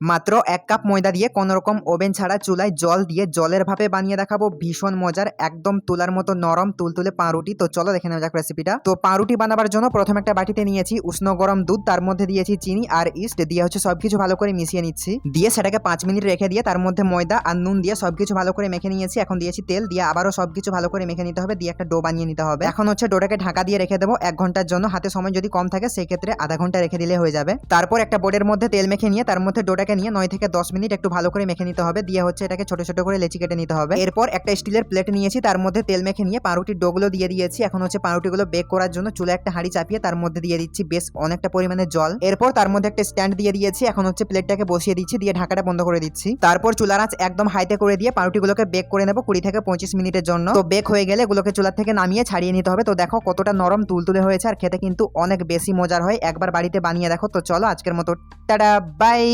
মাত্র এক কাপ ময়দা দিয়ে কোনো রকম ওভেন ছাড়া চুলায় জল দিয়ে জলের ভাপে বানিয়ে দেখাবো ভীষণ মজার, একদম তুলার মতো নরম তুলতুলে পাউরুটি। তো চলো দেখে নেওয়া যাক রেসিপিটা তো পাউরুটি বানাবার জন্য প্রথম একটা বাটিতে নিয়েছি উষ্ণ গরম দুধ, তার মধ্যে দিয়েছি চিনি আর ইস্ট দিয়ে হচ্ছে সবকিছু ভালো করে মিশিয়ে নিচ্ছি। দিয়ে সেটাকে পাঁচ মিনিট রেখে দিয়ে তার মধ্যে ময়দা আর নুন দিয়ে সবকিছু ভালো করে মেখে নিয়েছি। এখন দিয়েছি তেল, দিয়ে আবারও সবকিছু ভালো করে মেখে নিতে হবে, দিয়ে একটা ডো বানিয়ে নিতে হবে। এখন হচ্ছে ডোটাকে ঢাকা দিয়ে রেখে দেবো এক ঘণ্টার জন্য। হাতে সময় যদি কম থাকে, সেক্ষেত্রে আধা ঘণ্টা রেখে দিলে হয়ে যাবে। তারপর একটা বোর্ডের মধ্যে তেল মেখে নিয়ে তার মধ্যে ডোটাকে নিয়ে নয় থেকে দশ মিনিট একটু ভালো করে মেখে নিতে হবে। দিয়ে হচ্ছে এটাকে ছোট ছোট করে লেচি কেটে নিতে হবে। এরপর একটা স্টিলের প্লেট নিয়েছি, তার মধ্যে তেল মেখে নিয়ে পাউরুটির ডোগুলো দিয়ে দিয়েছি। এখন হচ্ছে পাউরুটিগুলো বেক করার জন্য চুলে একটা হাঁড়ি চাপিয়ে তার মধ্যে দিয়ে দিচ্ছি বেশ অনেকটা পরিমাণে জল। এরপর তার মধ্যে একটা স্ট্যান্ড দিয়ে দিয়েছি, এখন হচ্ছে প্লেটটাকে বসিয়ে দিচ্ছি, দিয়ে ঢাকাটা বন্ধ করে দিচ্ছি। তারপর চুলার আঁচ একদম হাইতে করে দিয়ে পাউরুটিগুলোকে বেক করে নেব কুড়ি থেকে পঁচিশ মিনিটের জন্য। তো বেক হয়ে গেলে এগুলোকে চুলার থেকে নামিয়ে ছাড়িয়ে নিতে হবে। তো দেখো কতটা নরম তুলতুলে হয়েছে, আর খেতে কিন্তু অনেক বেশি মজার হয়। একবার বাড়িতে বানিয়ে দেখো। তো চলো আজকের মতো, টাটা, বাই!